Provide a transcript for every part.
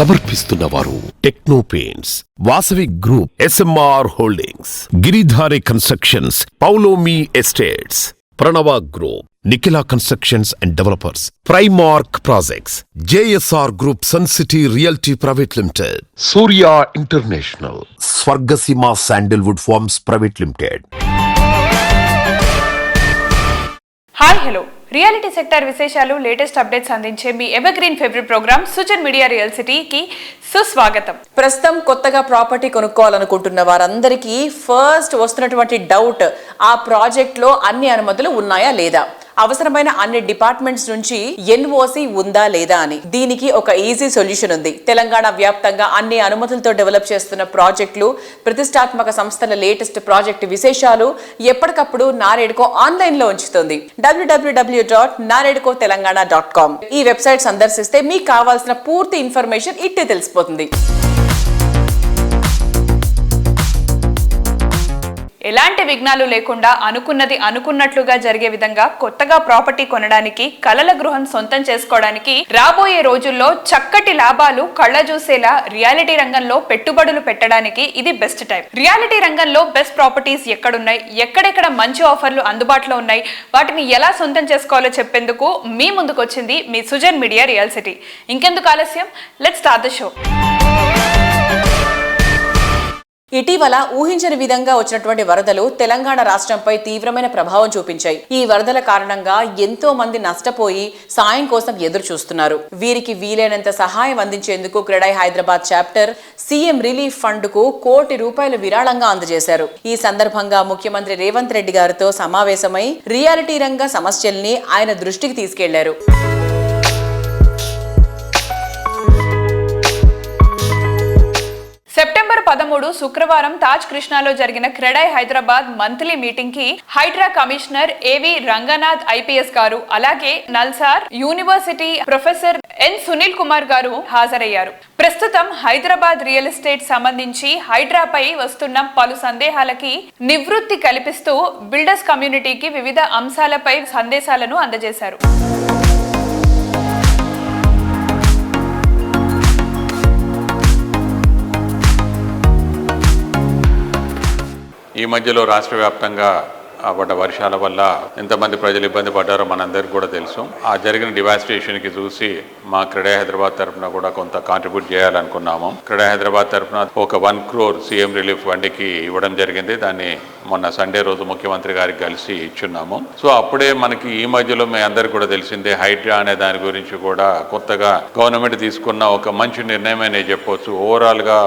సమర్పిస్తున్న వారు Techno Paints Vasavi group SMR holdings Giridhari constructions Paulomi estates Pranava group Nikhila constructions and developers Primark projects JSR group Sun City realty private limited Surya international Swargaseema sandalwood farms private limited hi hello reality sector విశేషాలు latest updates అందించే మీ evergreen favourite programme Sujan media real సిటీకి సుస్వాగతం. ప్రస్తుతం కొత్తగా property కొనుక్కోవాలనుకుంటున్న వారందరికీ first వస్తున్నటువంటి doubt ఆ ప్రాజెక్ట్లో అన్ని అనుమతులు ఉన్నాయా లేదా? అవసరమైన అన్ని డిపార్ట్మెంట్స్ నుంచి ఎన్ఓసి ఉందా లేదా అని. దీనికి ఒక ఈజీ సొల్యూషన్ ఉంది. తెలంగాణ వ్యాప్తంగా అన్ని అనుమతులతో డెవలప్ చేస్తున్న ప్రాజెక్టులు ప్రతిష్టాత్మక సంస్థల లేటెస్ట్ ప్రాజెక్టు విశేషాలు ఎప్పటికప్పుడు నారేడుకో ఆన్లైన్లో ఉంచుతుంది. డబ్ల్యూడబ్ల్యూడబ్ల్యూ dot NAREDCO Telangana dot com ఈ వెబ్సైట్ సందర్శిస్తే మీకు కావాల్సిన పూర్తి ఇన్ఫర్మేషన్ ఇట్టే తెలిసిపోతుంది. ఎలాంటి విఘ్నాలు లేకుండా అనుకున్నది అనుకున్నట్లుగా జరిగే విధంగా కొత్తగా ప్రాపర్టీ కొనడానికి కలల గృహం సొంతం చేసుకోవడానికి రాబోయే రోజుల్లో చక్కటి లాభాలు కళ్ళ చూసేలా రియాలిటీ రంగంలో పెట్టుబడులు పెట్టడానికి ఇది బెస్ట్ టైం. రియాలిటీ రంగంలో బెస్ట్ ప్రాపర్టీస్ ఎక్కడున్నాయి? ఎక్కడెక్కడ మంచి ఆఫర్లు అందుబాటులో ఉన్నాయి? వాటిని ఎలా సొంతం చేసుకోవాలో చెప్పేందుకు మీ ముందుకు వచ్చింది మీ సుజన్ మీడియా రియల్ సిటీ. ఇంకెందుకు ఆలస్యం? లెట్ స్టార్ట్ ద షో ఇటీవల ఊహించని విధంగా వచ్చినటువంటి వరదలు తెలంగాణ రాష్ట్రంపై తీవ్రమైన ప్రభావం చూపించాయి. ఈ వరదల కారణంగా ఎంతో మంది నష్టపోయి సాయం కోసం ఎదురు చూస్తున్నారు వీరికి వీలైనంత సహాయం అందించేందుకు CREDAI Hyderabad chapter CM relief ఫండ్కు కోటి రూపాయలు విరాళంగా అందజేశారు. ఈ సందర్భంగా ముఖ్యమంత్రి రేవంత్ రెడ్డి గారితో సమావేశమై రియాలిటీ రంగ సమస్యల్ని ఆయన దృష్టికి తీసుకెళ్ళారు. సెప్టెంబర్ పదమూడు శుక్రవారం తాజ్ కృష్ణాలో జరిగిన క్రెడై హైదరాబాద్ మంత్లీ మీటింగ్కి హైడ్రా కమిషనర్ ఏవి రంగనాథ్ ఐపీఎస్ గారు అలాగే NALSAR university professor N Sunil Kumar garu హాజరయ్యారు. ప్రస్తుతం హైదరాబాద్ రియల్ ఎస్టేట్ సంబంధించి హైడ్రాపై వస్తున్న పలు సందేహాలకి నివృత్తి కల్పిస్తూ బిల్డర్స్ కమ్యూనిటీకి వివిధ అంశాలపై సందేశాలను అందజేశారు. ఈ మధ్యలో రాష్ట్ర వ్యాప్తంగా ఆ పడ్డ వర్షాల వల్ల ఎంతమంది ప్రజలు ఇబ్బంది పడ్డారో మనందరికీ కూడా తెలుసు. ఆ జరిగిన డివాస్టేషన్కి చూసి మా క్రీడా హైదరాబాద్ తరఫున కూడా కొంత కాంట్రిబ్యూట్ చేయాలనుకున్నాము. క్రీడా హైదరాబాద్ తరఫున ఒక వన్ క్రోర్ సీఎం రిలీఫ్ ఫండ్కి ఇవ్వడం జరిగింది. దాన్ని మొన్న సండే రోజు ముఖ్యమంత్రి గారికి కలిసి ఇచ్చున్నాము. సో అప్పుడే మనకి ఈ మధ్యలో మీ అందరికి కూడా తెలిసిందే హైడ్రా అనే దాని గురించి కూడా కొత్తగా గవర్నమెంట్ తీసుకున్న ఒక మంచి నిర్ణయం అనే చెప్పొచ్చు. ఓవరాల్గా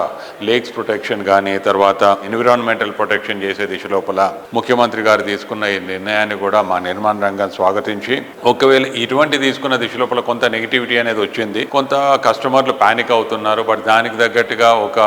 లేక్స్ ప్రొటెక్షన్ కానీ తర్వాత ఎన్విరాన్మెంటల్ ప్రొటెక్షన్ చేసే దిశ లోపల ముఖ్యమంత్రి గారు తీసుకున్న ఈ నిర్ణయాన్ని కూడా మా నిర్మాణ రంగం స్వాగతించి ఒకవేళ ఇటువంటి తీసుకున్న దిశ లోపల కొంత నెగిటివిటీ అనేది వచ్చింది కొంత కస్టమర్లు పానిక్ అవుతున్నారు బట్ దానికి తగ్గట్టుగా ఒక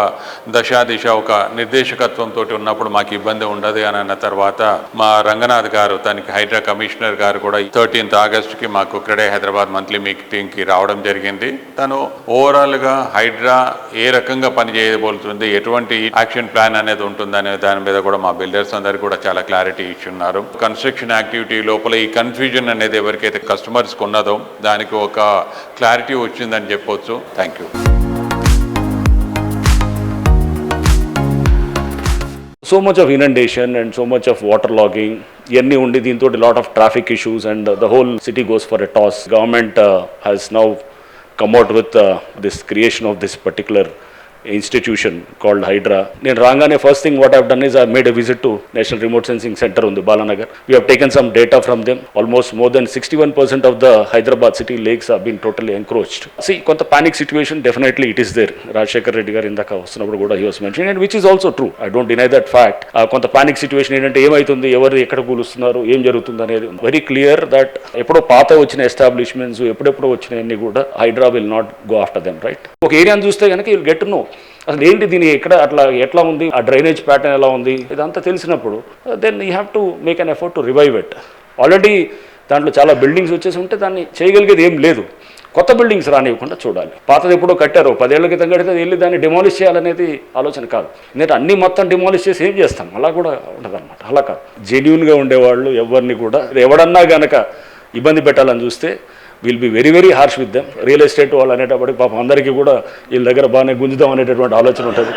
దశ దిశ ఒక నిర్దేశకత్వంతో ఉన్నప్పుడు మాకు ఇబ్బంది ఉండదు అని అన్న తర్వాత మా రంగనాథ్ గారు తనకి హైడ్రా కమిషనర్ గారు కూడా థర్టీన్త్ ఆగస్టుకి మాకు క్రెడే హైదరాబాద్ మంత్లీ మీటింగ్కి రావడం జరిగింది. తను ఓవరాల్గా హైడ్రా ఏ రకంగా పనిచేయబోతుంది ఎటువంటి యాక్షన్ ప్లాన్ అనేది ఉంటుంది అనే దాని మీద కూడా మా బిల్డర్స్ అందరికి కూడా చాలా క్లారిటీ ఉన్నారు. కన్స్ట్రక్షన్ యాక్టివిటీ లోపల ఈ కన్ఫ్యూజన్ అనేది ఎవరికైతే కస్టమర్స్కి ఉన్నదో దానికి ఒక క్లారిటీ వచ్చిందని చెప్పొచ్చు. Thank you so much of inundation and so much of water logging ఇవన్నీ ఉండి దీంతో lot of traffic issues and the whole city goes for a toss government has now come out with this creation of this particular institution called Hydraa నేను రాగానే first thing what have done is I made a visit to national remote sensing centre ఉంది Balanagar we have taken some data from them almost more than sixty one percent of the Hyderabad city lakes are been totally encroached C కొంత panic situation definitely it is there Rajasekhar Reddy garu ఇందాక వస్తున్నప్పుడు కూడా he was mention and which is also true I don't deny that fact కొంత panic situation ఏంటంటే ఏమైతుంది ఎవరు ఎక్కడ కూలుస్తున్నారు ఏం జరుగుతుంది అనేది వెరీ క్లియర్ దట్ ఎప్పుడో పాత వచ్చిన ఎస్టాబ్లిష్మెంట్స్ ఎప్పుడెప్పుడో వచ్చినవన్నీ కూడా Hydraa will not go after them right ఒక ఏరియాని చూస్తే కనుక విల్ గెట్ నో అసలు ఏంటి దీని ఎక్కడ అట్లా ఎట్లా ఉంది? ఆ డ్రైనేజ్ ప్యాటర్న్ ఎలా ఉంది? ఇదంతా తెలిసినప్పుడు then you have to make an effort to revive it already దాంట్లో చాలా బిల్డింగ్స్ వచ్చేసి ఉంటే దాన్ని చేయగలిగేది ఏం లేదు. కొత్త బిల్డింగ్స్ రానివ్వకుండా చూడాలి. పాతది ఎప్పుడో కట్టారు పదేళ్ళ క్రితం కడితే వెళ్ళి దాన్ని డిమాలిష్ చేయాలనేది ఆలోచన కాదు. ఎందుకంటే అన్ని మొత్తం డిమాలిష్ చేసి ఏం చేస్తాం అలా కూడా ఉండదన్నమాట. అలా కాదు. జెన్యున్గా ఉండేవాళ్ళు ఎవరిని కూడా ఎవడన్నా గనక ఇబ్బంది పెట్టాలని చూస్తే will be very very harsh with them. Real estate వాళ్ళు అనేటప్పటికి పాపం అందరికీ కూడా వీళ్ళ దగ్గర బాగానే గుంజుదాం అనేటటువంటి ఆలోచన ఉంటుంది.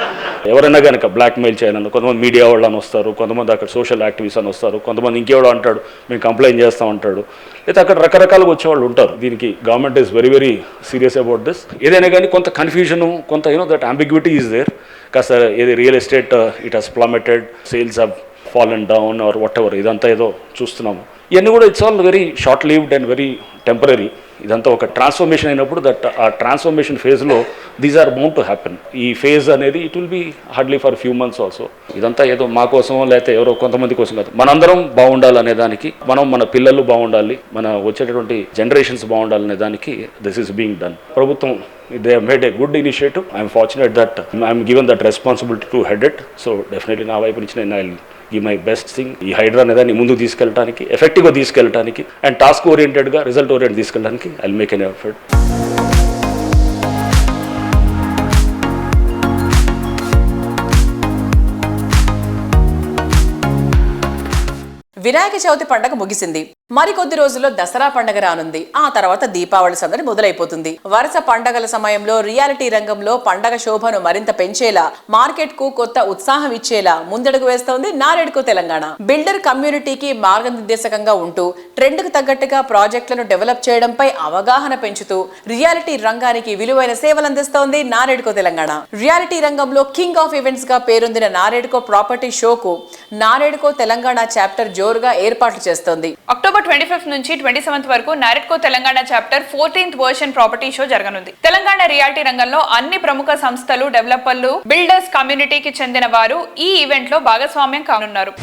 ఎవరైనా కనుక బ్లాక్ మెయిల్ చేయాలని కొంతమంది మీడియా వాళ్ళు అని వస్తారు కొంతమంది అక్కడ సోషల్ యాక్టివిస్ట్ అని వస్తారు కొంతమంది ఇంకేవాడు అంటాడు మేము కంప్లైంట్ చేస్తాం అంటాడు. అయితే అక్కడ రకరకాలుగా వచ్చేవాళ్ళు ఉంటారు. దీనికి government is very very serious about this ఏదైనా కానీ కొంత కన్ఫ్యూజను కొంత you know that ambiguity is there కాస్త ఏది real estate it has plummeted sales have fallen down or whatever ఇదంతా ఏదో చూస్తున్నాము. ఇవన్నీ కూడా it's all very short lived and very temporary. ఇదంతా ఒక ట్రాన్స్ఫర్మేషన్ అయినప్పుడు దట్ ఆ ట్రాన్స్ఫర్మేషన్ ఫేజ్లో these are bound to happen ఈ ఫేజ్ అనేది it will be hardly for few months also ఇదంతా ఏదో మా కోసం లేకపోతే ఎవరో కొంతమంది కోసం కాదు. మనందరం బాగుండాలనే దానికి మనం మన పిల్లలు బాగుండాలి మన వచ్చేటటువంటి జనరేషన్స్ బాగుండాలనే దానికి దిస్ ఈస్ బీయింగ్ డన్ ప్రభుత్వం they made a good initiative I'm fortunate that I'm given that responsibility to head it so definitely నా వైపు నుంచి నేను ఈ మై బెస్ట్ థింగ్ ఈ హైడ్రా అనే దాన్ని ముందుకు తీసుకెళ్ళడానికి ఎఫెక్టివ్గా తీసుకెళ్ళడానికి అండ్ టాస్క్ ఓరియంటెడ్గా రిజల్ట్ ఓరియంట్ తీసుకెళ్ళడానికి I make an effort Vinayaka Chavithi పండగ ముగిసింది. మరికొద్ది రోజుల్లో దసరా పండగ రానుంది. ఆ తర్వాత దీపావళి సందడి మొదలైపోతుంది. వరుస పండగల సమయంలో రియాలిటీ రంగంలో పండగ శోభను మరింత పెంచేలా మార్కెట్కు కొత్త ఉత్సాహం ఇచ్చేలా ముందడుగు వేస్తోంది నారెడ్కో తెలంగాణ. బిల్డర్ కమ్యూనిటీకి మార్గనిర్దేశకంగా ఉంటూ ట్రెండ్కు తగ్గట్టుగా ప్రాజెక్టులను డెవలప్ చేయడంపై అవగాహన పెంచుతూ రియాలిటీ రంగానికి విలువైన సేవలు అందిస్తోంది నారెడ్కో తెలంగాణ. రియాలిటీ రంగంలో కింగ్ ఆఫ్ ఈవెంట్స్గా పేరొందిన నారెడ్కో ప్రాపర్టీ షోకు నారెడ్కో తెలంగాణ చాప్టర్ జోరుగా ఏర్పాట్లు చేస్తోంది. అక్టోబర్ ట్వంటీ ఫిఫ్త్ నుంచి ట్వంటీ సెవెంత్ వరకు NAREDCO Telangana chapter fourteenth version property show జరగనుంది. తెలంగాణ రియాలిటీ రంగంలో అన్ని ప్రముఖ సంస్థలు డెవలపర్లు బిల్డర్స్ కమ్యూనిటీకి చెందిన వారు ఈ ఈవెంట్లో భాగస్వామ్యం కానున్నారు.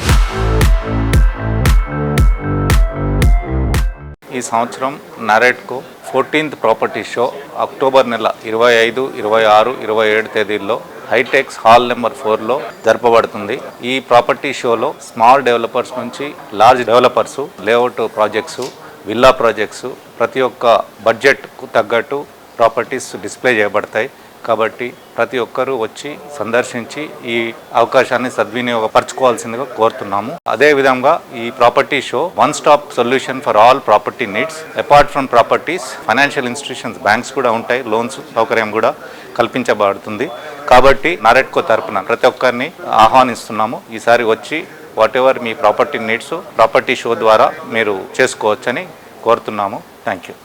ఈ సంవత్సరం నరేట్కు ఫోర్టీన్త్ ప్రాపర్టీ షో అక్టోబర్ నెల ఇరవై ఐదు ఇరవై ఆరు ఇరవై ఏడు తేదీల్లో హైటెక్స్ హాల్ నెంబర్ ఫోర్లో జరపబడుతుంది. ఈ ప్రాపర్టీ షోలో స్మాల్ డెవలపర్స్ నుంచి large developers layout projects villa projects ప్రతి ఒక్క బడ్జెట్కు తగ్గట్టు ప్రాపర్టీస్ డిస్ప్లే చేయబడతాయి. కాబట్టి ప్రతి ఒక్కరూ వచ్చి సందర్శించి ఈ అవకాశాన్ని సద్వినియోగపరచుకోవాల్సిందిగా కోరుతున్నాము. అదే విధంగా ఈ property show one stop solution for all property needs. Apart from properties financial institutions banks కూడా ఉంటాయి. లోన్స్ సౌకర్యం కూడా కల్పించబడుతుంది. కాబట్టి నారెట్కో తరపున ప్రతి ఒక్కరిని ఆహ్వానిస్తున్నాము ఈసారి వచ్చి వాట్ ఎవర్ మీ ప్రాపర్టీ నీడ్స్ ప్రాపర్టీ షో ద్వారా మీరు చేసుకోవచ్చని కోరుతున్నాము thank you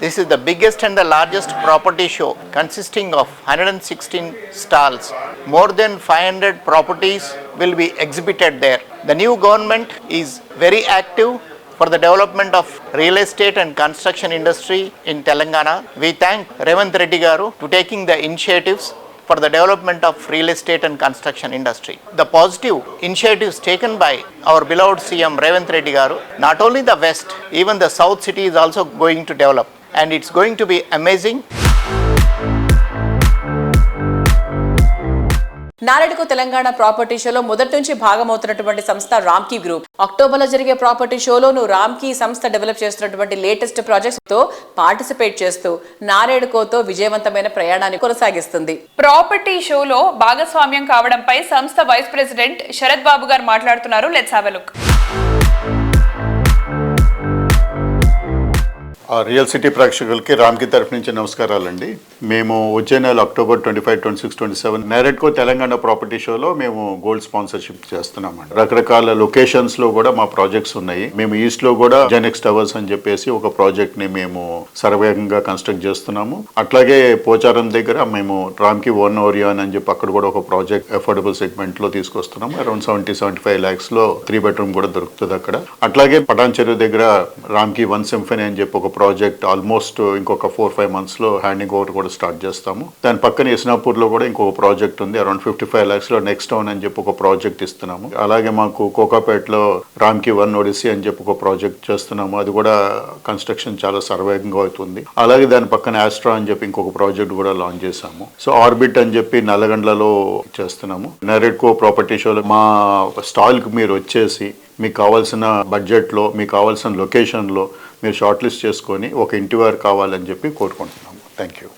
This is the biggest and the largest property show consisting of 116 stalls. More than 500 properties will be exhibited there. The new government is very active for the development of real estate and construction industry in Telangana. We thank Revant Reddy Garu to taking the initiatives for the development of real estate and construction industry. The positive initiatives taken by our beloved CM Revant Reddy Garu, not only the west, even the south city is also going to develop and it's going to be amazing. నారెడ్కు Telangana property షోలో మొదటి నుంచి భాగమవుతున్నటువంటి సంస్థ Ramky group. అక్టోబర్లో జరిగే property షోలోను Ramky సంస్థ develop చేస్తున్నటువంటి latest ప్రాజెక్ట్స్తో participate చేస్తూ నారేడుకోతో విజయవంతమైన ప్రయాణాన్ని కొనసాగిస్తుంది. ప్రాపర్టీ షోలో భాగస్వామ్యం కావడంపై సంస్థ వైస్ ప్రెసిడెంట్ శరత్ బాబు గారు మాట్లాడుతున్నారు. Let's have look. ఆ రియల్ సిటీ ప్రేక్షకులకి రామ్కి తరఫు నుంచి నమస్కారాలండి. మేము వచ్చే నెల October twenty five twenty six twenty seven NAREDCO Telangana property షోలో మేము గోల్డ్ స్పాన్సర్షిప్ చేస్తున్నామండి. రకరకాల లొకేషన్స్లో కూడా మా ప్రాజెక్ట్స్ ఉన్నాయి. మేము ఈస్ట్లో కూడా జెనెక్స్ టవర్స్ అని చెప్పేసి ఒక ప్రాజెక్ట్ని మేము సర్వేగంగా కన్స్ట్రక్ట్ చేస్తున్నాము. అట్లాగే పోచారం దగ్గర మేము రామ్కి వన్ ఓరియాన్ అని చెప్పి అక్కడ కూడా ఒక ప్రాజెక్ట్ అఫోర్డబుల్ సెగ్మెంట్లో తీసుకొస్తున్నాము. అరౌండ్ సెవెంటీ సెవెంటీ ఫైవ్ ల్యాక్స్లో త్రీ బెడ్రూమ్ కూడా దొరుకుతుంది అక్కడ. అట్లాగే పటాన్ చెరువు దగ్గర రామ్కి వన్ సింఫనీ అని చెప్పి ఒక ప్రాజెక్ట్ ఆల్మోస్ట్ ఇంకొక ఫోర్ ఫైవ్ మంత్స్లో హ్యాండింగ్ ఓవర్ కూడా స్టార్ట్ చేస్తాము. దాని పక్కన ఇస్నాపూర్లో కూడా ఇంకొక ప్రాజెక్ట్ ఉంది అరౌండ్ ఫిఫ్టీ ఫైవ్ ల్యాక్స్లో నెక్స్ట్ టౌన్ అని చెప్పి ఒక ప్రాజెక్ట్ ఇస్తున్నాము. అలాగే మాకు కోకాపేటలో రామ్కి వన్ ఒడిసి అని చెప్పి ఒక ప్రాజెక్ట్ చేస్తున్నాము. అది కూడా కన్స్ట్రక్షన్ చాలా సర్వేగంగా అవుతుంది. అలాగే దాని పక్కన ఆస్ట్రా అని చెప్పి ఇంకొక ప్రాజెక్ట్ కూడా లాంచ్ చేశాము. సో ఆర్బిట్ అని చెప్పి నల్లగండ్లలో చేస్తున్నాము. నెరెడ్కో ప్రాపర్టీ షోలో మా స్టాల్కి మీరు వచ్చేసి మీకు కావాల్సిన బడ్జెట్లో మీకు కావాల్సిన లొకేషన్లో మీరు షార్ట్ లిస్ట్ చేసుకొని ఒక ఇంటి వారు కావాలని చెప్పి కోరుకుంటున్నాను థ్యాంక్ యూ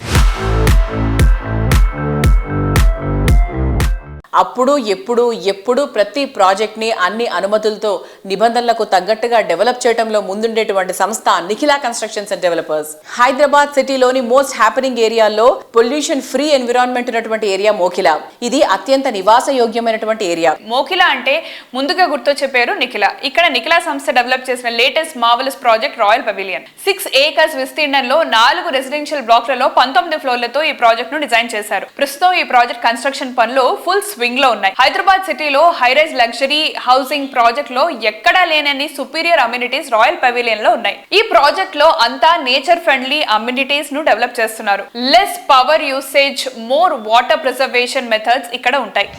అప్పుడు ఎప్పుడు ఎప్పుడు ప్రతి ప్రాజెక్ట్ని అన్ని అనుమతులతో నిబంధనలకు తగ్గట్టుగా డెవలప్ చేయడంలో ముందుండేటువంటి సంస్థ Nikhila constructions and developers. Hyderabad సిటీలోని మోస్ట్ హ్యాపెనింగ్ ఏరియాలో పొల్యూషన్ ఫ్రీ ఎన్విరాన్మెంట్ ఉన్నటువంటి ఏరియా మోకిల ఇది అత్యంత నివాస యోగ్యమైనటువంటి ఏరియా. మోకిల అంటే ముందుగా గుర్తొచ్చే పేరు నిఖిల. ఇక్కడ నిఖిల సంస్థ డెవలప్ చేసిన latest marvellous project royal pavilion. Six acres విస్తీర్ణంలో నాలుగు రెసిడెన్షియల్ బ్లాక్లలో పంతొమ్మిది ఫ్లోర్లతో ఈ ప్రాజెక్ట్ను డిజైన్ చేశారు. ప్రస్తుతం ఈ ప్రాజెక్ట్ కన్స్ట్రక్షన్ పనులు ఫుల్ స్వింగ్ లో ఉన్నాయి. హైదరాబాద్ సిటీలో హైరైజ్ లగ్జరీ హౌసింగ్ ప్రాజెక్ట్లో ఎక్కడా లేనన్ని సుపీరియర్ అమ్యూనిటీస్ రాయల్ పెవిలియన్లో ఉన్నాయి. ఈ ప్రాజెక్ట్లో అంతా నేచర్ ఫ్రెండ్లీ అమ్యూనిటీస్ను డెవలప్ చేస్తున్నారు. Less power usage more water preservation methods ఇక్కడ ఉంటాయి.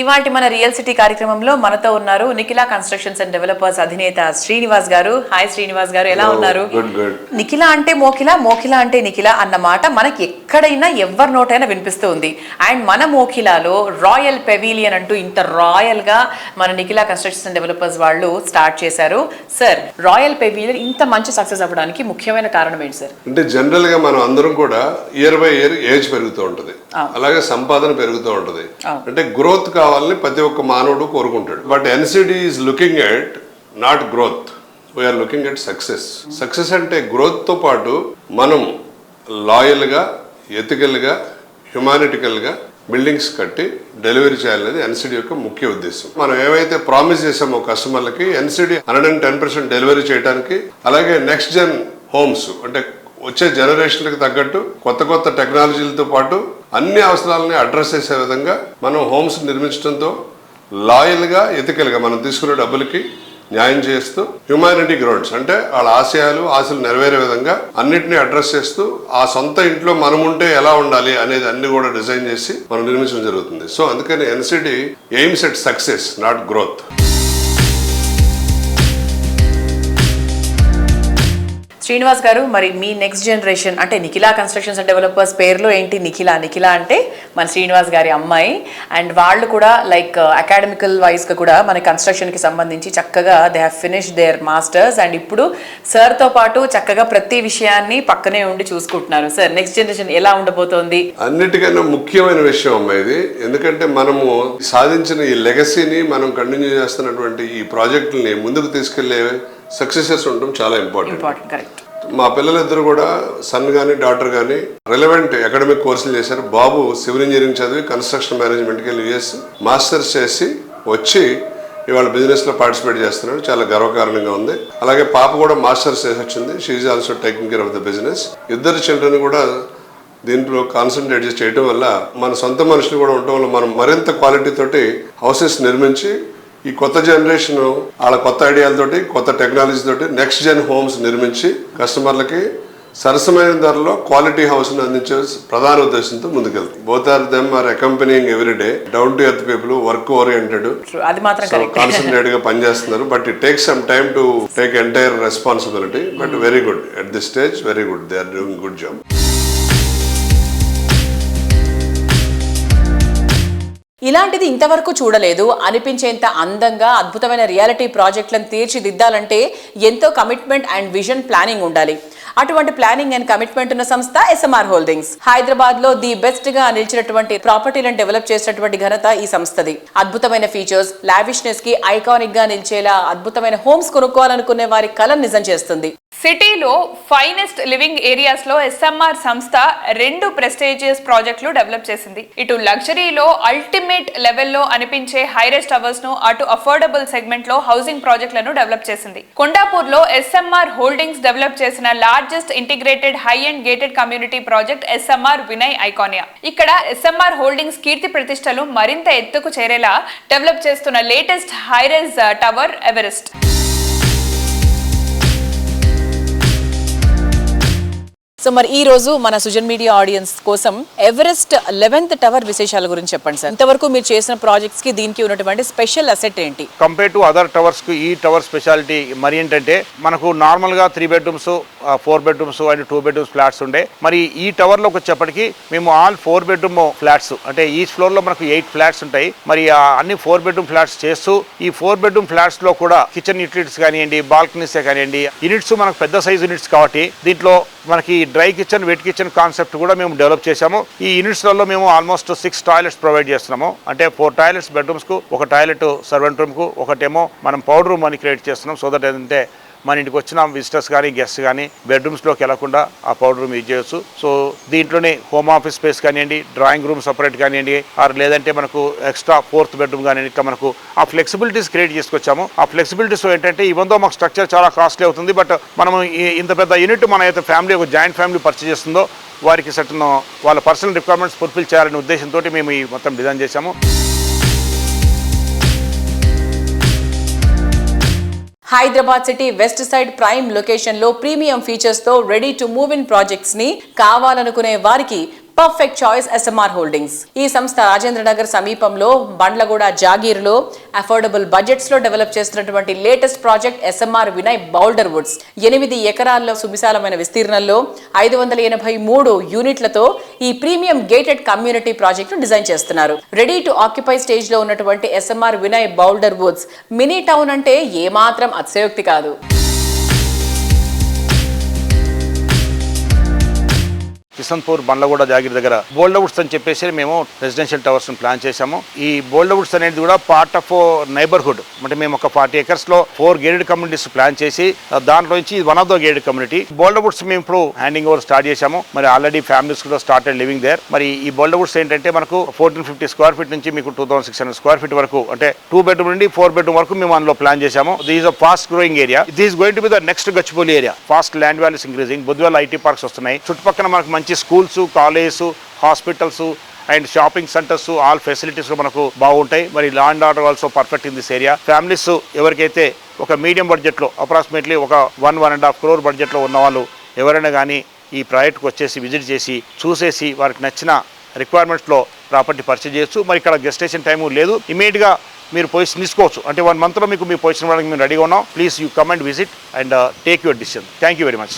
ఇవాటి మన రియల్ సిటీ కార్యక్రమంలో మనతో ఉన్నారు నిఖిలా కన్స్ట్రక్షన్స్ అండ్ డెవలపర్స్ అధినేత శ్రీనివాస్ గారు. హాయ్ శ్రీనివాస్ గారు. ఎలా ఉన్నారు? నిఖిల అంటే మోకిల మోకిల అంటే నిఖిల అన్న మాట మనకి ఎక్కడైనా ఎవరి నోటైనా వినిపిస్తూ ఉంది అండ్ మన మోకిలాలో రాయల్ పెవిలియన్ అంటూ ఇంత రాయల్గా మన నిఖిల కన్స్ట్రక్షన్స్ అండ్ డెవలపర్స్ వాళ్ళు స్టార్ట్ చేశారు. సార్ రాయల్ పెవిలియన్ ఇంత మంచి సక్సెస్ అవ్వడానికి ముఖ్యమైన కారణం ఏంటి సార్ అంటే జనరల్గా మనం అందరం కూడా ఇయర్ బై ఇయర్ ఏజ్ పెరుగుతూ ఉంటది. అలాగే సంపాదన పెరుగుతూ ఉంటది. అంటే గ్రోత్ రావాలని ప్రతి ఒక్క మానవుడు కోరుకుంటాడు. But NCD is looking at not growth we're looking at success success అంటే గ్రోత్తో పాటు మనం లాయల్గా ఎథికల్గా హ్యుమానిటికల్గా హ్యుమానిటికల్గా బిల్డింగ్స్ కట్టి డెలివరీ చేయాలనేది ఎన్సిడి యొక్క ముఖ్య ఉద్దేశం. మనం ఏవైతే ప్రామిస్ చేసామో కస్టమర్లకి NCD hundred and ten percent delivery చేయడానికి అలాగే నెక్స్ట్ జెన్ హోమ్స్ అంటే వచ్చే జనరేషన్లకు తగ్గట్టు కొత్త కొత్త టెక్నాలజీలతో పాటు అన్ని అవసరాలని అడ్రస్ చేసే విధంగా మనం హోమ్స్ నిర్మించడంతో లాయల్గా ఎథికల్గా మనం తీసుకునే డబ్బులకి న్యాయం చేస్తూ హ్యుమానిటీ గ్రౌండ్స్ అంటే వాళ్ళ ఆశయాలు ఆశలు నెరవేరే విధంగా అన్నిటినీ అడ్రస్ చేస్తూ ఆ సొంత ఇంట్లో మనం ఉంటే ఎలా ఉండాలి అనేది అన్ని కూడా డిజైన్ చేసి మనం నిర్మించడం జరుగుతుంది. సో అందుకని NCD aims at success not growth Srinivas garu మరి మీ నెక్స్ట్ జనరేషన్ అంటే నిఖిలా కన్స్ట్రక్షన్స్ అండ్ డెవలపర్స్ పేరులో ఏంటి నిఖిలా? నిఖిలా అంటే మన శ్రీనివాస్ గారి అమ్మాయి. అండ్ వాళ్ళు కూడా లైక్ అకాడమికల్ వైజ్గా కూడా మన కన్స్ట్రక్షన్కి సంబంధించి చక్కగా they have finish their masters and ఇప్పుడు సార్తో పాటు చక్కగా ప్రతి విషయాన్ని పక్కనే ఉండి చూసుకుంటున్నారు. సార్ నెక్స్ట్ జనరేషన్ ఎలా ఉండబోతోంది? అన్నిటికన్నా ముఖ్యమైన విషయం అమ్మ ఇది. ఎందుకంటే మనము సాధించిన ఈ లెగసీని మనం కంటిన్యూ చేస్తున్నటువంటి ఈ ప్రాజెక్టుల్ని ముందుకు తీసుకెళ్ళే సక్సెసెస్ ఉండడం చాలా ఇంపార్టెంట్ ఇంపార్టెంట్ కరెక్ట్ మా పిల్లలిద్దరు కూడా సన్ కానీ డాటర్ కానీ రిలవెంట్ అకాడమిక్ కోర్సులు చేశారు. బాబు సివిల్ ఇంజనీరింగ్ చదివి కన్స్ట్రక్షన్ మేనేజ్మెంట్కి వెళ్ళి యుఎస్ మాస్టర్స్ చేసి వచ్చి ఇవాళ బిజినెస్లో పార్టిసిపేట్ చేస్తున్నాడు. చాలా గర్వకారణంగా ఉంది. అలాగే పాప కూడా మాస్టర్స్ చేసి వచ్చింది. She's also taking care of the business ఇద్దరు చిల్డ్రన్ కూడా దీంట్లో కాన్సన్ట్రేట్ చేసి చేయడం వల్ల మన సొంత మనుషులు కూడా ఉండటం వల్ల మనం మరింత క్వాలిటీ తోటి హౌసెస్ నిర్మించి ఈ కొత్త జనరేషన్ వాళ్ళ కొత్త ఐడియాలతోటి కొత్త టెక్నాలజీ తోటి నెక్స్ట్ జెన్ హోమ్స్ నిర్మించి కస్టమర్లకి సరసమైన ధరలో క్వాలిటీ హౌస్ అందించే ప్రధాన ఉద్దేశంతో ముందుకెళ్తాం both are them are accompanying every day down to earth people work oriented కాన్సన్ట్రేట్గా పనిచేస్తున్నారు but it take some time to take entire responsibility but very good at this stage very good they are doing good job ఇలాంటిది ఇంతవరకు చూడలేదు. అనిపించేంత అందంగా అద్భుతమైన reality ప్రాజెక్టులను తీర్చిదిద్దాలంటే ఎంతో commitment and vision planning ఉండాలి. అటువంటి ప్లానింగ్ అండ్ కమిట్మెంట్ ఉన్న సంస్థ ఎస్ఎంఆర్ హోల్డింగ్స్ హైదరాబాద్లో ది బెస్ట్గా నిలిచినటువంటి ప్రాపర్టీలను డెవలప్ చేసినటువంటి ఘనత ఈ సంస్థది. అద్భుతమైన ఫీచర్స్ లావిష్నెస్కి ఐకానిక్గా నిలిచేలా అద్భుతమైన హోమ్స్ కొనుక్కోవాలనుకునే వారి కలను నిజం చేస్తుంది. సిటీలో ఫైనెస్ట్ లివింగ్ ఏరియాస్లో ఎస్ఎంఆర్ సంస్థ రెండు ప్రెస్టేజియస్ ప్రాజెక్టులు డెవలప్ చేసింది. ఇటు లగ్జరీలో అల్టిమేట్ లెవెల్లో అనిపించే హైరెస్ట్ టవర్స్ను అటు అఫోర్డబుల్ సెగ్మెంట్లో హౌసింగ్ ప్రాజెక్టులను డెవలప్ చేసింది. కొండాపూర్లో ఎస్ఎంఆర్ హోల్డింగ్స్ డెవలప్ చేసిన largest integrated high and gated community project SMR Vinay Iconia. ఇక్కడ ఎస్ఎంఆర్ హోల్డింగ్స్ కీర్తి ప్రతిష్టలు మరింత ఎత్తుకు చేరేలా డెవలప్ చేస్తున్న latest high rise tower Everest. So మరి ఈ రోజు మన సుజన్ మీడియా ఆడియన్స్ కోసం ఎవరెస్ట్ లెవెన్త్ టవర్ విశేషాల గురించి చెప్పండి సార్. ఇంతవరకు మీరు చేసిన ప్రాజెక్ట్స్కి దీనికి ఉన్నటువంటి స్పెషల్ అసెట్ ఏంటి? కంపేర్ టు అదర్ టవర్స్కు ఈ టవర్ స్పెషాలిటీ మరి ఏంటంటే మనకు నార్మల్గా three bedrooms four bedrooms and two bedrooms flats ఉండే. మరి ఈ టవర్లో వచ్చేప్పటికి మేము ఆల్ ఫోర్ బెడ్రూమ్ ఫ్లాట్స్ అంటే ఈ ఫ్లోర్లో మనకు ఎయిట్ ఫ్లాట్స్ ఉంటాయి. మరి అన్ని ఫోర్ బెడ్రూమ్ ఫ్లాట్స్ చేస్తూ ఈ ఫోర్ బెడ్రూమ్ ఫ్లాట్స్లో కూడా కిచెన్ యూటిలిటీస్ కానివ్వండి బాల్కనీస్ కానివ్వండి యూనిట్స్ మనకు పెద్ద సైజ్ యూనిట్స్ కాబట్టి దీంట్లో మనకి dry kitchen wet kitchen concept కూడా మేము డెవలప్ చేశాము. ఈ యూనిట్స్లలో మేము ఆల్మోస్ట్ సిక్స్ టాయిలెట్స్ ప్రొవైడ్ చేస్తున్నాము. అంటే ఫోర్ టాయిలెట్స్ బెడ్రూమ్స్కు ఒక టాయిలెట్ సర్వెంట్ రూమ్కు ఒకటేమో మనం పౌడర్ రూమ్ అని క్రియేట్ చేస్తున్నాం. సో దట్ ఏంటంటే మన ఇంటికి వచ్చిన విజిటర్స్ కానీ గెస్ట్ కానీ బెడ్రూమ్స్లోకి వెళ్ళకుండా ఆ పౌడర్ రూమ్ యూజ్ చేయొచ్చు. సో దీంట్లోనే హోమ్ ఆఫీస్ స్పేస్ కానివ్వండి డ్రాయింగ్ రూమ్ సపరేట్ కానివ్వండి ఆర్ లేదంటే మనకు ఎక్స్ట్రా ఫోర్త్ బెడ్రూమ్ కానివ్వండి ఇట్లా మనకు ఆ ఫ్లెక్సిబిలిటీస్ క్రియేట్ చేసుకొచ్చాము. ఆ ఫ్లెక్సిబిలిటీస్ ఏంటంటే ఇవందో మాకు స్ట్రక్చర్ చాలా కాస్ట్లీ అవుతుంది బట్ మనం ఇంత పెద్ద యూనిట్ మన అయితే ఫ్యామిలీ ఒక జాయింట్ ఫ్యామిలీ పర్చేజ్ చేస్తుందో వారికి సర్టన్ వాళ్ళ పర్సనల్ రిక్వైర్మెంట్స్ ఫుల్ఫిల్ చేయాలనే ఉద్దేశంతో మేము ఈ మొత్తం డిజైన్ చేశాము. Hyderabad city west side prime లొకేషన్లో ప్రీమియం ఫీచర్స్తో రెడీ టు మూవ్ ఇన్ ప్రాజెక్ట్స్ని కావాలనుకునే వారికి పర్ఫెక్ట్ చాయిస్ ఎస్ఎంఆర్ హోల్డింగ్స్. ఈ సంస్థ రాజేంద్ర నగర్ సమీపంలో బండ్లగూడ జాగీర్లో అఫోర్డబుల్ బడ్జెట్స్లో డెవలప్ చేస్తున్నటువంటి latest project SMR Vinay boulder woods. ఎనిమిది ఎకరాల్లో సువిశాలమైన విస్తీర్ణంలో ఐదు వందల ఎనభై మూడు యూనిట్లతో ఈ ప్రీమియం గేటెడ్ కమ్యూనిటీ ప్రాజెక్ట్ను డిజైన్ చేస్తున్నారు. రెడీ టు ఆక్యుపై స్టేజ్లో ఉన్నటువంటి SMR Vinay boulder woods. Mini town అంటే ఏమాత్రం అతిశయోక్తి కాదు. కిసన్పూర్ బండ్లగూడ జాగిరి దగ్గర బోల్డవుడ్స్ అని చెప్పేసి మేము రెసిడెన్షియల్ టవర్స్ ప్లాన్ చేశాము. ఈ బోల్డవుడ్స్ అనేది కూడా పార్ట్ ఆఫ్ నైబర్హుడ్ అంటే మేము ఒక ఫార్టీ ఎకర్స్లో ఫోర్ గేటెడ్ కమ్యూనిటీస్ ప్లాన్ చేసి దాంట్లో నుంచి one of the gated community boulder woods మేము ఇప్పుడు హ్యాండింగ్ ఓవర్ స్టార్ట్ చేశాము. మరి ఆల్రెడీ ఫ్యామిలీస్ కూడా స్టార్ట్ లివింగ్ దేర్ మరి ఈ బోల్డవుడ్స్ ఏంటంటే మనకు ఫోర్టీన్ ఫిఫ్టీ స్క్వేర్ ఫీట్ నుంచి మీకు two thousand six hundred square feet వరకు అంటే టూ బెడ్రూమ్ నుండి ఫోర్ బెడ్రూమ్ వరకు మేము అందులో ప్లాన్ చేశాము. These a fast growing area this going to be the next Gachibowli area fast land values increasing బుద్ధివాళ్ళ IT parks వస్తున్నాయి. చుట్టుపక్కల మనకు మంచి schools colleges hospitals and shopping centres all facilities మనకు బాగుంటాయి. మరి law and order also perfect in this area families ఎవరికైతే ఒక medium బడ్జెట్లో అప్రాక్సిమేట్లీ ఒక one one and half crore బడ్జెట్లో ఉన్న వాళ్ళు ఎవరైనా కానీ ఈ ప్రాజెక్ట్కి వచ్చేసి విజిట్ చేసి చూసేసి వారికి నచ్చిన రిక్వైర్మెంట్స్లో ప్రాపర్టీ పర్చేజ్ చేయొచ్చు. మరి ఇక్కడ గెస్టేషన్ టైము లేదు. ఇమీడియట్గా మీరు పొజిషన్ తీసుకోవచ్చు. అంటే వన్ మంత్లో మీకు మీ పొజిషన్ ఇవ్వడానికి మేము రెడీగా ఉన్నాం. Please you come and visit and take your decision thank you very much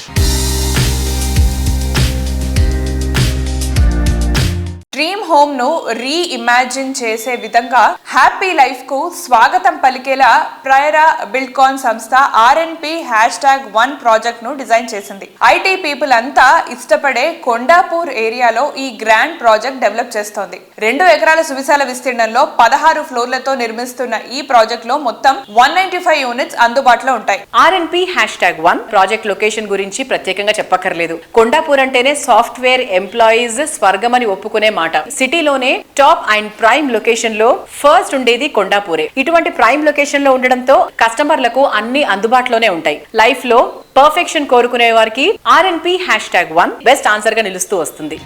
dream హోమ్ను reimagine చేసే విధంగా హ్యాపీ లైఫ్కు స్వాగతం పలికేలా ప్రయరా బిల్డ్కాన్ సంస్థ ఆర్ఎన్పి హ్యాష్ ట్యాగ్ వన్ ప్రాజెక్ట్ను డిజైన్ చేసింది. ఐటీ పీపుల్ అంతా ఇష్టపడే కొండాపూర్ ఏరియాలో ఈ గ్రాండ్ ప్రాజెక్ట్ డెవలప్ చేస్తోంది. రెండు ఎకరాల సువిశాల విస్తీర్ణంలో పదహారు ఫ్లోర్లతో నిర్మిస్తున్న ఈ ప్రాజెక్ట్లో మొత్తం వన్ నైన్టీ ఫైవ్ యూనిట్స్ అందుబాటులో ఉంటాయి. RNP hash tag one project location గురించి ప్రత్యేకంగా చెప్పక్కర్లేదు. కొండాపూర్ అంటేనే సాఫ్ట్వేర్ ఎంప్లాయీస్ స్వర్గమని ఒప్పుకునే మాట. సిటీలోనే టాప్ అండ్ ప్రైమ్ లొకేషన్లో ఫస్ట్ ఉండేది కొండాపూరే. ఇటువంటి ప్రైమ్ లొకేషన్లో ఉండడంతో కస్టమర్లకు అన్ని అందుబాటులోనే ఉంటాయి. లైఫ్లో పర్ఫెక్షన్ కోరుకునే వారికి RNP hash tag one best ఆన్సర్గా నిలుస్తూ వస్తుంది.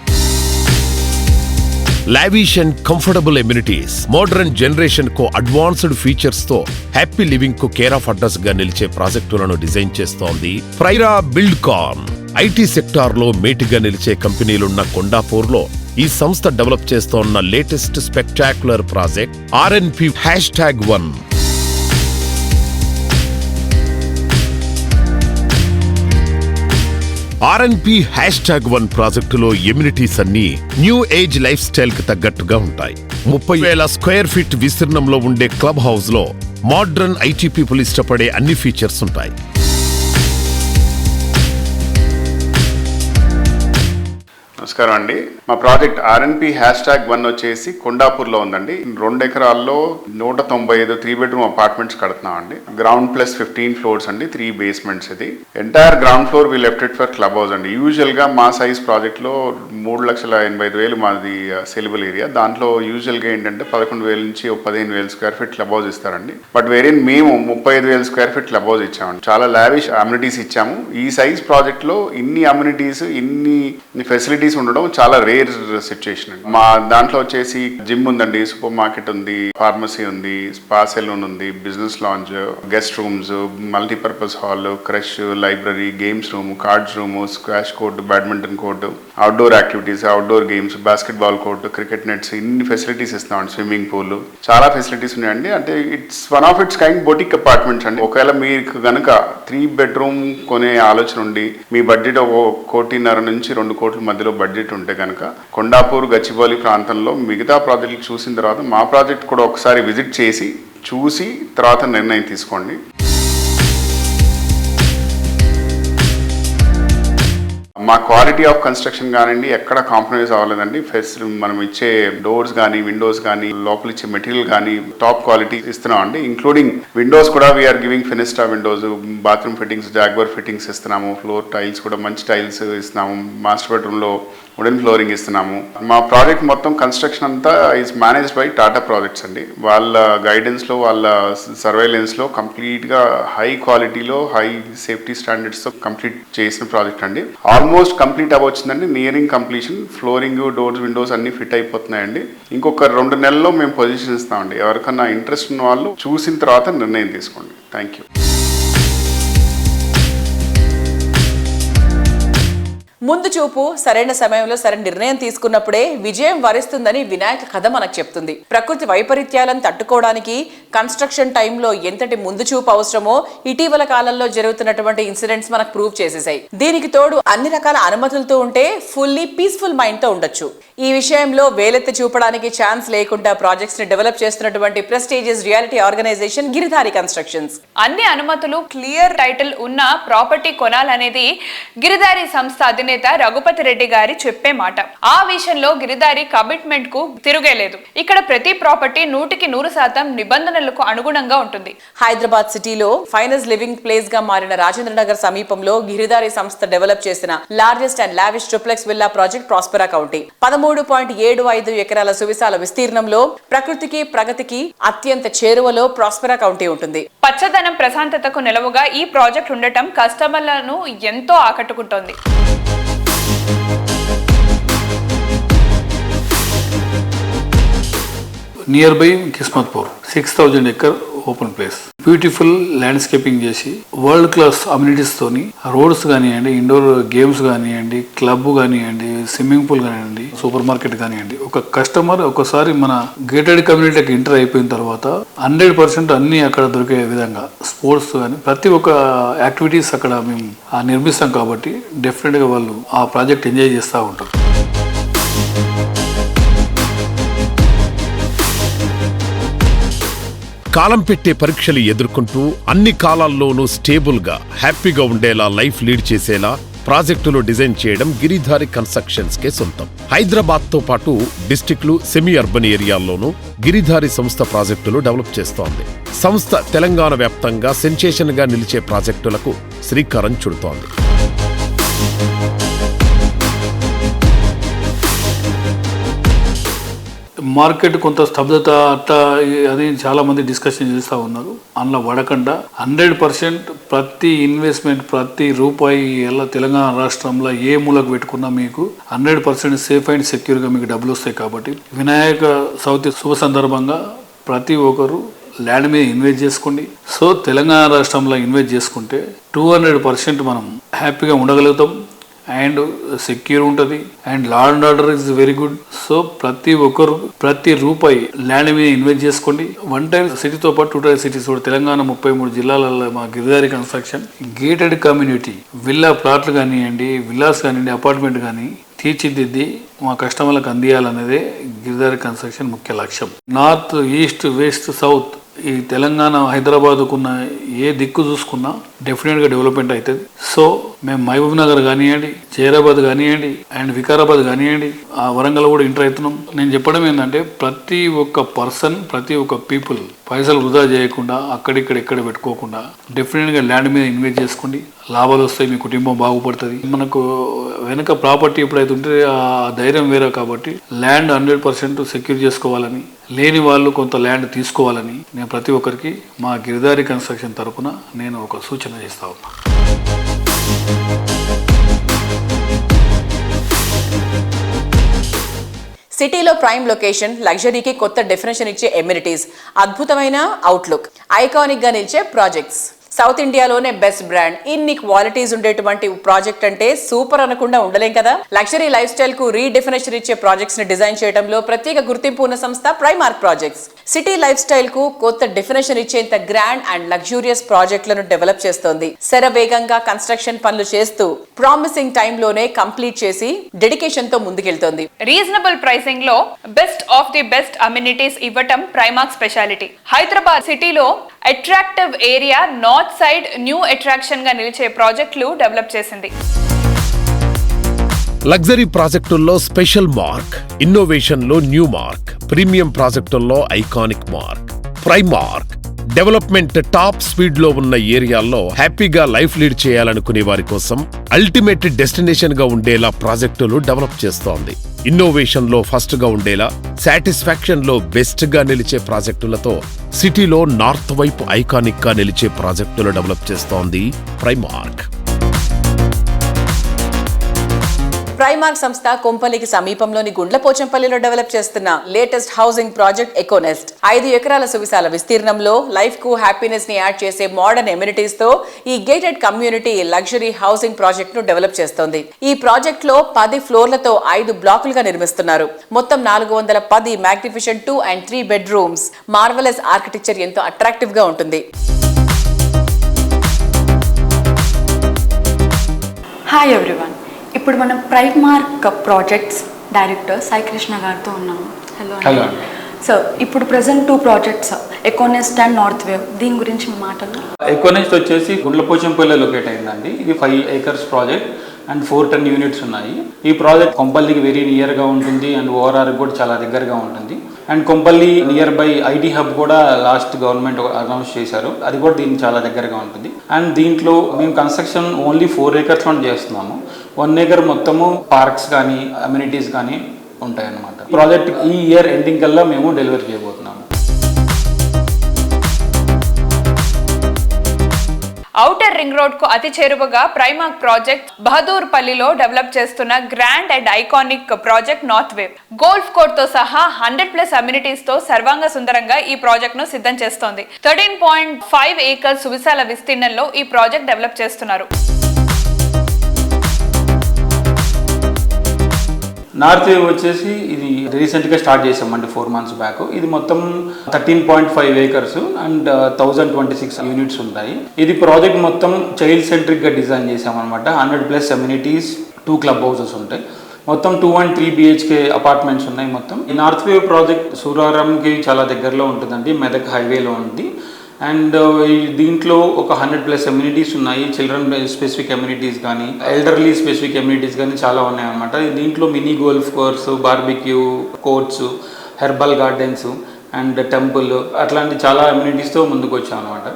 Lavish and comfortable amenities modern జనరేషన్కు advanced ఫీచర్స్తో హ్యాపీ లివింగ్కు కేర్ ఆఫ్ అడ్రస్గా నిలిచే ప్రాజెక్టులను డిజైన్ చేస్తోంది ప్రైరా బిల్డ్ కాన్ ఐటీ సెక్టార్లో మేటిగా నిలిచే కంపెనీలున్న కొండాపూర్లో ఈ సంస్థ డెవలప్ చేస్తోన్న latest spectacular project RNP hash tag one. RNP hash tag one ప్రాజెక్టులో ఎమ్యూనిటీస్ అన్ని న్యూ ఏజ్ లైఫ్ స్టైల్కి తగ్గట్టుగా ఉంటాయి. ముప్పై వేల స్క్వేర్ ఫీట్ విస్తీర్ణంలో ఉండే క్లబ్ హౌస్లో మోడ్రన్ ఐటీ పీపుల్ ఇష్టపడే అన్ని ఫీచర్స్ ఉంటాయి. నమస్కారం అండి. మా project RNP hash tag one వచ్చేసి కొండాపూర్లో ఉందండి. రెండు ఎకరాల్లో నూట తొంభై ఐదు త్రీ బెడ్రూమ్ అపార్ట్మెంట్స్ కడుతున్నాం అండి. గ్రౌండ్ ప్లస్ ఫిఫ్టీన్ ఫ్లోర్స్ అండి త్రీ బేస్మెంట్స్ ఇది. Entire ground floor we left it for club house అండి. యూజువల్గా మా సైజ్ ప్రాజెక్ట్లో మూడు లక్షల ఎనభై ఐదు వేలు మాది uh, సెలబుల్ ఏరియా దాంట్లో యూజువల్గా ఏంటంటే పదకొండు వేల నుంచి ఒక పదిహేను వేల స్క్వేర్ ఫీట్ క్లబ్ హౌస్ ఇస్తారండి. బట్ వేరే మేము ముప్పై ఐదు వేల స్క్వేర్ ఫీట్ క్లబ్ హౌస్ ఇచ్చామండి. చాలా లావిష్ అమ్యూనిటీస్ ఇచ్చాము. ఈ సైజ్ ప్రాజెక్ట్లో ఇన్ని అమ్యూనిటీస్ ఇన్ని ఫెసిలిటీస్ ఉండడం చాలా రేర్ సిచ్యుయేషన్ అండి. మా దాంట్లో వచ్చేసి జిమ్ ఉందండి సూపర్ మార్కెట్ ఉంది ఫార్మసీ ఉంది స్పా సెలూన్ ఉంది business lounge guest rooms multipurpose hall creche library games room cards room squash court badminton court outdoor activities outdoor games basketball court cricket nets ఇన్ని facilities ఇస్తామండి swimming pool చాలా facilities ఉన్నాయండి. అంటే it's one of its kind boutique apartments అండి. ఒకవేళ మీకు గనుక three bedroom కొనే ఆలోచన ఉండి మీ బడ్జెట్ ఒక కోటిన్నర నుంచి రెండు కోట్ల మధ్యలో బడ్జెట్ ఉంటే కనుక కొండాపూర్ గచ్చిబౌలి ప్రాంతంలో మిగతా ప్రాజెక్టులు చూసిన తర్వాత మా ప్రాజెక్ట్ కూడా ఒకసారి విజిట్ చేసి చూసి తర్వాత నిర్ణయం తీసుకోండి. మా క్వాలిటీ ఆఫ్ కన్స్ట్రక్షన్ కానివ్వండి ఎక్కడ కాంప్రమైజ్ అవ్వలేదండి. ఫెస్ట్ మనం ఇచ్చే డోర్స్ కానీ విండోస్ కానీ లోపల ఇచ్చే మెటీరియల్ కానీ టాప్ క్వాలిటీ ఇస్తున్నాం అండి. ఇంక్లూడింగ్ విండోస్ కూడా we're giving Fenesta windows bathroom fittings Jaguar fittings ఇస్తున్నాము ఫ్లోర్ టైల్స్ కూడా మంచి టైల్స్ ఇస్తున్నాము మాస్టర్ బెడ్రూమ్లో వుడెన్ ఫ్లోరింగ్ ఇస్తున్నాము. మా ప్రాజెక్ట్ మొత్తం కన్స్ట్రక్షన్ అంతా is managed by Tata Projects అండి. వాళ్ళ గైడెన్స్లో వాళ్ళ సర్వైలెన్స్లో కంప్లీట్గా హై క్వాలిటీలో హై సేఫ్టీ స్టాండర్డ్స్తో కంప్లీట్ చేసిన ప్రాజెక్ట్ అండి. Almost complete అవ్వచ్చిందండి nearing completion flooring doors windows అన్ని ఫిట్ అయిపోతున్నాయండి. ఇంకొక రెండు నెలల్లో మేము పొజిషన్ ఇస్తామండి. ఎవరికన్నా ఇంట్రెస్ట్ ఉన్న వాళ్ళు చూసిన తర్వాత నిర్ణయం తీసుకోండి. థ్యాంక్ యూ ముందు చూపు సరైన సమయంలో సరైన నిర్ణయం తీసుకున్నప్పుడే విజయం వరిస్తుందని వినాయక కథ మనకు చెప్తుంది. ప్రకృతి వైపరీత్యాలను తట్టుకోవడానికి కన్స్ట్రక్షన్ టైంలో ఎంతటి ముందు చూపు అవసరమో ఇటీవల కాలంలో జరుగుతున్నటువంటి ఇన్సిడెంట్స్ మనకు ప్రూవ్ చేసేసాయి. దీనికి తోడు అన్ని రకాల అనుమతులతో ఉంటే ఫుల్లీ పీస్ఫుల్ మైండ్తో ఉండొచ్చు. ఈ విషయంలో వేలెత్తి చూపడానికి ఛాన్స్ లేకుండా ప్రాజెక్ట్స్ని డెవలప్ చేస్తున్నటువంటి prestigious reality organization Giridhari Constructions అన్ని అనుమతులు క్లియర్ టైటిల్ ఉన్న ప్రాపర్టీ కొనాలనేది గిరిధారి సంస్థ అధినేత రఘుపతి రెడ్డి గారి చెప్పే మాట. ఆ విషయంలో గిరిదారి కమిట్మెంట్కు తిరుగేలేదు. ఇక్కడ ప్రతి ప్రాపర్టీ నూటికి నూరు శాతం నిబంధనలకు అనుగుణంగా ఉంటుంది. హైదరాబాద్ సిటీలో ఫైనస్ లివింగ్ ప్లేస్గా మారిన రాజేంద్ర నగర్ సమీపంలో గిరిదారి సంస్థ డెవలప్ చేసిన largest and lavish triplex villa project Prospera County పదమూడు పాయింట్ ఏడు ఐదు ఎకరాల సువిశాల విస్తీర్ణంలో ప్రకృతికి ప్రగతికి అత్యంత చేరువలో ప్రాస్పెరా కౌంటీ ఉంటుంది. పచ్చదనం ప్రశాంతతకు నిలవుగా ఈ ప్రాజెక్ట్ ఉండటం కస్టమర్లను ఎంతో ఆకట్టుకుంటోంది. Nearby Kismatpur six thousand acre open place beautiful landscaping చేసి వరల్డ్ క్లాస్ అమ్యూనిటీస్ తోని రోడ్స్ కానివ్వండి ఇండోర్ గేమ్స్ కానివ్వండి క్లబ్ కానివ్వండి స్విమ్మింగ్ పూల్ కానివ్వండి సూపర్ మార్కెట్ కానివ్వండి ఒక కస్టమర్ ఒకసారి మన గేటెడ్ కమ్యూనిటీకి ఎంటర్ అయిపోయిన తర్వాత హండ్రెడ్ పర్సెంట్ అన్ని అక్కడ దొరికే విధంగా స్పోర్ట్స్ కానీ ప్రతి ఒక్క యాక్టివిటీస్ అక్కడ మేము ఆ నిర్మిస్తాం కాబట్టి డెఫినెట్గా వాళ్ళు ఆ ప్రాజెక్ట్ ఎంజాయ్ చేస్తూ ఉంటారు. కాలం పెట్టే పరీక్షలు ఎదుర్కొంటూ అన్ని కాలాల్లోనూ స్టేబుల్గా హ్యాపీగా ఉండేలా లైఫ్ లీడ్ చేసేలా ప్రాజెక్టులు డిజైన్ చేయడం గిరిధారి కన్స్ట్రక్షన్స్ కే సొంతం. హైదరాబాద్తో పాటు డిస్టిక్లు సెమీ అర్బన్ ఏరియాల్లోనూ గిరిధారి సంస్థ ప్రాజెక్టులు డెవలప్ చేస్తోంది. సంస్థ తెలంగాణ వ్యాప్తంగా సెన్సేషన్గా నిలిచే ప్రాజెక్టులకు శ్రీకారం చుడుతోంది. మార్కెట్ కొంత స్తబ్దత అట్లా అది చాలా మంది డిస్కషన్ చేస్తూ ఉన్నారు. అందులో పడకుండా హండ్రెడ్ పర్సెంట్ ప్రతి ఇన్వెస్ట్మెంట్ ప్రతి రూపాయి ఎలా తెలంగాణ రాష్ట్రంలో ఏ మూలకు పెట్టుకున్నా మీకు హండ్రెడ్ పర్సెంట్ సేఫ్ అండ్ సెక్యూర్గా మీకు డబ్బులు వస్తాయి కాబట్టి. వినాయక చవితి శుభ సందర్భంగా ప్రతి ఒక్కరు ల్యాండ్ మీద ఇన్వెస్ట్ చేసుకోండి. సో తెలంగాణ రాష్ట్రంలో ఇన్వెస్ట్ చేసుకుంటే టూ హండ్రెడ్ పర్సెంట్ మనం హ్యాపీగా ఉండగలుగుతాం. అండ్ సెక్యూర్ ఉంటుంది. And law and order is very good so ప్రతి ఒక్కరు ప్రతి రూపాయి ల్యాండ్ మీద ఇన్వెస్ట్ చేసుకోండి. వన్ టైం సిటీతో పాటు టూ టైర్ సిటీస్ కూడా. తెలంగాణ ముప్పై మూడు జిల్లాలలో మా Giridhari construction gated community villa ప్లాట్లు కానివ్వండి విల్లాస్ కానివ్వండి అపార్ట్మెంట్ కానీ తీర్చిదిద్ది మా కస్టమర్లకు అందియాలనేదే గిరిదారి కన్స్ట్రక్షన్ ముఖ్య లక్ష్యం. నార్త్ ఈస్ట్ వెస్ట్ సౌత్ ఈ తెలంగాణ హైదరాబాద్కున్న ఏ దిక్కు చూసుకున్నా డెఫినెట్గా డెవలప్మెంట్ అవుతుంది. సో మేము మహబూబ్ నగర్ కానివ్వండి జైరాబాద్ కానివ్వండి అండ్ వికారాబాద్ కానివ్వండి ఆ వరంగల్ కూడా ఎంటర్ అవుతున్నాం. నేను చెప్పడం ఏంటంటే ప్రతి ఒక్క పర్సన్ ప్రతి ఒక్క పీపుల్ పైసలు వృధా చేయకుండా అక్కడిక్కడ ఎక్కడ పెట్టుకోకుండా డెఫినెట్గా ల్యాండ్ మీద ఇన్వెస్ట్ చేసుకోండి. లాభాలు వస్తాయి మీ కుటుంబం బాగుపడుతుంది. మనకు వెనక ప్రాపర్టీ ఎప్పుడైతే ఉంటే ఆ ధైర్యం వేరే కాబట్టి ల్యాండ్ హండ్రెడ్ పర్సెంట్ సెక్యూర్ చేసుకోవాలని లేని వాళ్ళు కొంత ల్యాండ్ తీసుకోవాలని నేను ప్రతి ఒక్కరికి మా గిరిదారి కన్స్ట్రక్షన్ తరపున నేను ఒక సూచన చేస్తా ఉన్నా. సిటీలో ప్రైమ్ లొకేషన్ లగ్జరీకి కొత్త డెఫినేషన్ ఇచ్చే ఎమ్యూనిటీస్ అద్భుతమైన అవుట్లుక్ ఐకానిక్గా నిలిచే ప్రాజెక్ట్స్ సౌత్ ఇండియాలోనే బెస్ట్ బ్రాండ్. ఇన్ని క్వాలిటీస్ ఉండేటువంటి ప్రాజెక్ట్ అంటే సూపర్ అనకుండా ఉండలేం కదా? లగ్జరీ లైఫ్ స్టైల్కు రీడెఫినేషన్ ఇచ్చే ప్రాజెక్ట్స్ని డిజైన్ చేయడంలో ప్రత్యేక గుర్తింపు ఉన్న సంస్థ ప్రైమార్క్ ప్రాజెక్ట్స్ సిటీ లైఫ్ స్టైల్కు కొత్త డెఫినేషన్ ఇచ్చేంత గ్రాండ్ అండ్ లగ్జూరియస్ ప్రాజెక్టులను డెవలప్ చేస్తోంది. శరవేగంగా కన్స్ట్రక్షన్ పనులు చేస్తూ ప్రామిసింగ్ టైంలోనే కంప్లీట్ చేసి డెడికేషన్తో ముందుకెళ్తోంది. Reasonable ప్రైసింగ్లో best of the best amenities ఇవ్వటం ప్రైమార్క్ స్పెషాలిటీ హైదరాబాద్ సిటీలో attractive area north side new అట్రాక్షన్గా నిలిచే ప్రాజెక్టులు డెవలప్ చేసింది. లగ్జరీ ప్రాజెక్టుల్లో స్పెషల్ మార్క్ ఇన్నోవేషన్లో new mark premium ప్రాజెక్టుల్లో iconic mark Primark development top స్పీడ్లో ఉన్న ఏరియాల్లో హ్యాపీగా లైఫ్ లీడ్ చేయాలనుకునే వారి కోసం అల్టిమేట్ డెస్టినేషన్గా ఉండేలా ప్రాజెక్టులు డెవలప్ చేస్తోంది. ఇన్నోవేషన్లో ఫస్ట్గా ఉండేలా సాటిస్ఫాక్షన్లో బెస్ట్గా నిలిచే ప్రాజెక్టులతో సిటీలో నార్త్ వైపు ఐకానిక్గా నిలిచే ప్రాజెక్టులు డెవలప్ చేస్తోంది ప్రైమార్క్. ప్రైమార్క్ సంస్థ కొంపల్లికి సమీపంలోని గుండ్లపోచంపల్లిలో డెవలప్ చేస్తున్న లేటెస్ట్ హౌసింగ్ ప్రాజెక్ట్ ఎకోనెస్ట్. ఐదు ఎకరాల సువిశాల విస్తీర్ణంలో లైఫ్కు హ్యాపీనెస్ని యాడ్ చేసే మోడర్న్ ఎమ్యూనిటీస్తో ఈ గేటెడ్ కమ్యూనిటీ లగ్జరీ హౌసింగ్ ప్రాజెక్ట్ను డెవలప్ చేస్తోంది. ఈ ప్రాజెక్ట్లో పది ఫ్లోర్లతో ఐదు బ్లాకులుగా నిర్మిస్తున్నారు. మొత్తం నాలుగు వందల పది magnificent two and three bedrooms. Marvellous architecture ఎంతో అట్రాక్టివ్గా ఉంటుంది. హాయ్ ఎవ్రీవన్ ఇప్పుడు మనం Prime Mark projects director Sai Krishna గారితో ఉన్నాము. Hello Hello. సో ఇప్పుడు present two projects Econest and North Wave దీని గురించి మాటలు ఎకోనెస్ట్ వచ్చేసి గుండ్లపోచంపల్లి లొకేట్ అయిందండి. ఇది five acres project and four ten units ఉన్నాయి. ఈ ప్రాజెక్ట్ కొంపల్లికి వెరీ నియర్గా ఉంటుంది అండ్ ఓఆర్ఆర్ కూడా చాలా దగ్గరగా ఉంటుంది. And Kompally near by IT hub కూడా లాస్ట్ గవర్నమెంట్ అనౌన్స్ చేశారు. అది కూడా దీనికి చాలా దగ్గరగా ఉంటుంది. అండ్ దీంట్లో మేము కన్స్ట్రక్షన్ ఓన్లీ ఫోర్ ఏకర్స్ మనం చేస్తున్నాము. వన్ ఏకర్ మొత్తము పార్క్స్ కానీ అమ్యూనిటీస్ కానీ ఉంటాయన్నమాట. ప్రాజెక్ట్ ఈ ఇయర్ ఎండింగ్ కల్లా మేము డెలివరీ చేయబోతున్నాము. ఔటర్ రింగ్ రోడ్కు అతి చేరువగా ప్రైమాక్ ప్రాజెక్ట్ బహదూర్ పల్లిలో డెవలప్ చేస్తున్న grand and iconic project North Wave golf కోర్ట్తో సహా హండ్రెడ్ ప్లస్ అమ్యూనిటీస్తో సర్వాంగ సుందరంగా ఈ ప్రాజెక్ట్ను సిద్ధం చేస్తోంది. థర్టీన్ పాయింట్ ఫైవ్ ఏకర్స్ సువిశాల విస్తీర్ణంలో ఈ ప్రాజెక్ట్ డెవలప్ చేస్తున్నారు. నార్త్ వేవ్ వచ్చేసి ఇది రీసెంట్గా స్టార్ట్ చేసామండి ఫోర్ మంత్స్ బ్యాక్. ఇది మొత్తం thirteen point five acres and uh, thousand twenty six units ఉంటాయి. ఇది ప్రాజెక్ట్ మొత్తం చైల్డ్ సెంట్రిక్గా డిజైన్ చేసామన్నమాట hundred plus amenities two club houses ఉంటాయి. మొత్తం two and three BHK apartments ఉన్నాయి మొత్తం. ఈ నార్త్ వేవ్ ప్రాజెక్ట్ సూరారంకి చాలా దగ్గరలో ఉంటుందండి మెదక్ హైవేలో ఉంది. అండ్ uh, దీంట్లో ఒక హండ్రెడ్ ప్లస్ ఎమ్యూనిటీస్ ఉన్నాయి. చిల్డ్రన్ స్పెసిఫిక్ ఎమ్యూనిటీస్ కానీ ఎల్డర్లీ స్పెసిఫిక్ ఎమ్యూనిటీస్ కానీ చాలా ఉన్నాయి అనమాట దీంట్లో mini golf course barbecue courts herbal gardens and temple అట్లాంటి చాలా అమ్యూనిటీస్తో ముందుకు వచ్చాం అనమాట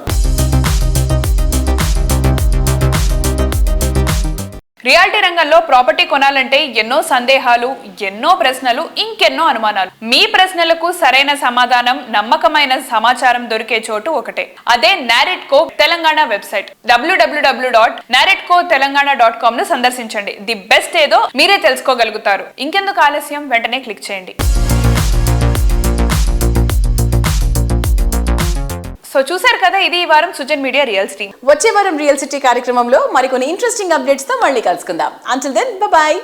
రియాలిటీ రంగంలో ప్రాపర్టీ కొనాలంటే ఎన్నో సందేహాలు ఎన్నో ప్రశ్నలు ఇంకెన్నో అనుమానాలు. మీ ప్రశ్నలకు సరైన సమాధానం నమ్మకమైన సమాచారం దొరికే చోటు ఒకటే. అదే NAREDCO Telangana website. WWW dot NAREDCO Telangana dot కామ్ను సందర్శించండి. ది బెస్ట్ ఏదో మీరే తెలుసుకోగలుగుతారు. ఇంకెందుకు ఆలస్యం? వెంటనే క్లిక్ చేయండి. సో చూశారు కదా ఇది ఈ వారం సుజన్ మీడియా రియల్ సిటీ వచ్చే వారం రియల్ సిటీ కార్యక్రమంలో మరికొన్ని ఇంట్రెస్టింగ్ అప్డేట్స్తో మళ్ళీ కలుసుకుందాం. Until then bye